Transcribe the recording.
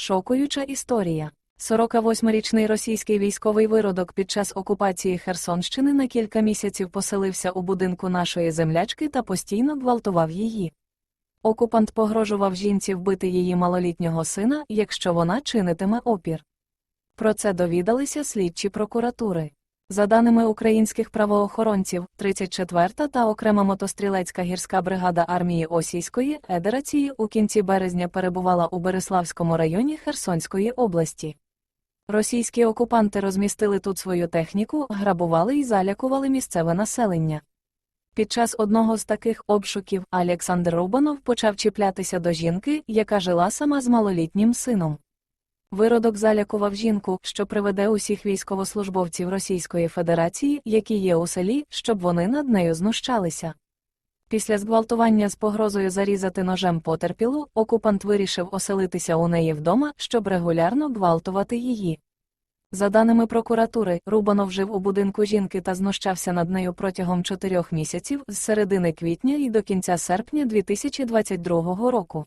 Шокуюча історія. 48-річний російський військовий виродок під час окупації Херсонщини на кілька місяців поселився у будинку нашої землячки та постійно гвалтував її. Окупант погрожував жінці вбити її малолітнього сина, якщо вона чинитиме опір. Про це довідалися слідчі прокуратури. За даними українських правоохоронців, 34-та та окрема мотострілецька гірська бригада армії Осійської Едерації у кінці березня перебувала у Береславському районі Херсонської області. Російські окупанти розмістили тут свою техніку, грабували і залякували місцеве населення. Під час одного з таких обшуків Олександр Рубанов почав чіплятися до жінки, яка жила сама з малолітнім сином. Виродок залякував жінку, що приведе усіх військовослужбовців Російської Федерації, які є у селі, щоб вони над нею знущалися. Після зґвалтування з погрозою зарізати ножем потерпілу, окупант вирішив оселитися у неї вдома, щоб регулярно гвалтувати її. За даними прокуратури, Рубанов жив у будинку жінки та знущався над нею протягом чотирьох місяців з середини квітня і до кінця серпня 2022 року.